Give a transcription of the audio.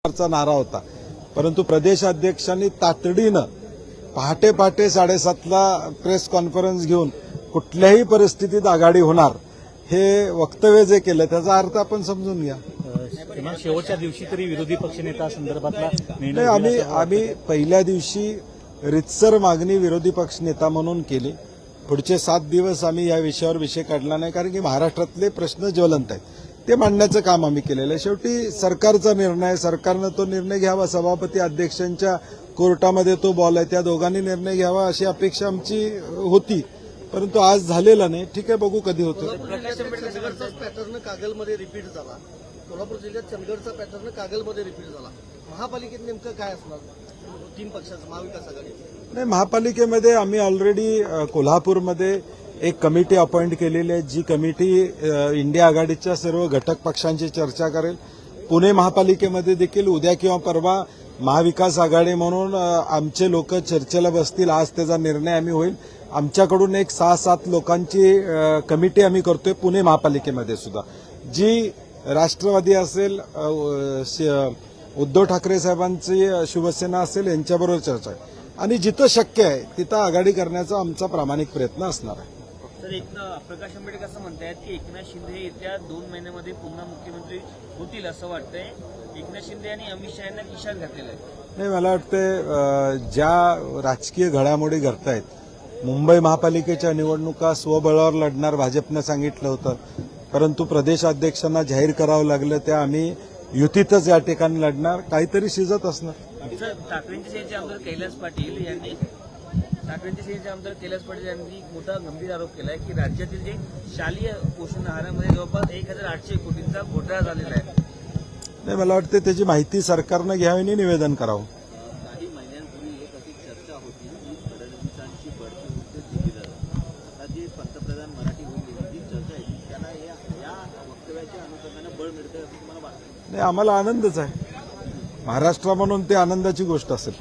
चा नारा होता. परंतु प्रदेशाध्यक्षांनी तातडीनं पहाटे पहाटे साडेसातला प्रेस कॉन्फरन्स घेऊन कुठल्याही परिस्थितीत आघाडी होणार हे वक्तव्य जे केलं त्याचा अर्थ आपण समजून घ्या. शेवटच्या दिवशी तरी विरोधी पक्षनेता संदर्भातला आम्ही आम्ही पहिल्या दिवशी रितसर मागणी विरोधी पक्ष नेता म्हणून केली. पुढचे सात दिवस आम्ही या विषयावर विषय काढला नाही कारण की महाराष्ट्रातले प्रश्न ज्वलंत आहेत. ते मांडण्याचं काम आम्ही केलेलं आहे. शेवटी सरकारचा निर्णय सरकारनं तो निर्णय घ्यावा. सभापती अध्यक्षांच्या कोर्टामध्ये तो बॉल आहे. त्या दोघांनी निर्णय घ्यावा अशी अपेक्षा आमची होती. परंतु आज झालेला नाही. ठीक आहे बघू कधी होतं पॅटर्न कागलमध्ये रिपीट झाला. कोल्हापूर जिल्ह्यात चंदगडचा पॅटर्न कागलमध्ये रिपीट झाला. महापालिकेत नेमकं काय असणार? तीन पक्षाचं महाविकास आघाडी. नाही महापालिकेमध्ये आम्ही ऑलरेडी कोल्हापूरमध्ये एक कमिटी अपॉइंट केलेली आहे जी कमिटी इंडिया आघाडीच्या सर्व घटक पक्षांची चर्चा करेल. पुणे महापालिकेमध्ये देखील उद्या किंवा परवा महाविकास आघाडी म्हणून आमचे लोक चर्चेला बसतील. आज त्याचा निर्णय आम्ही होईल. आमच्याकडून एक सहा सात लोकांची कमिटी आम्ही करतोय पुणे महापालिकेमध्ये सुद्धा. जी राष्ट्रवादी असेल श- उद्धव ठाकरे साहेबांची शिवसेना असेल यांच्याबरोबर चर्चा आहे. आणि जिथं शक्य आहे तिथं आघाडी करण्याचा आमचा प्रामाणिक प्रयत्न असणार आहे. तर एक प्रकाश आंबेडकर असं म्हणतायत की एकनाथ शिंदे हे येत्या दोन महिन्यामध्ये पुन्हा मुख्यमंत्री होतील असं वाटतंय. एकनाथ शिंदे आणि अमित शहा यांना किशात घातलेलं आहे. नाही मला वाटतं अ, ज्या राजकीय घडामोडी घडतायत मुंबई महापालिकेच्या निवडणुका स्वबळावर लढणार भाजपनं सांगितलं होतं. परंतु प्रदेशाध्यक्षांना जाहीर करावं लागलं त्या आम्ही युतीतच या ठिकाणी लढणार काहीतरी शिजत असणार. ठाकरेंचे कैलास पाटील यांनी ठाकरेंचे सेनेचे आमदार कैलास पाटील यांनी एक मोठा गंभीर आरोप केला आहे की राज्यातील जे शालेय पोषण आहारामध्ये जवळपास एक हजार आठशे कोटींचा घोटाळा झालेला आहे. नाही मला वाटतं त्याची माहिती सरकारनं घ्यावी आणि निवेदन करावं. काही महिन्यांपूर्वी एक अशी चर्चा होती की फडणवीसांची बढती होते दिली जातात आता जे पंतप्रधान मराठी होईल जी चर्चा आहे त्याला या या वक्तव्याच्या अनुषंगाने बळ मिळतं असं तुम्हाला वाटतं नाही आम्हाला आनंदच आहे. महाराष्ट्र म्हणून ते आनंदाची गोष्ट असेल.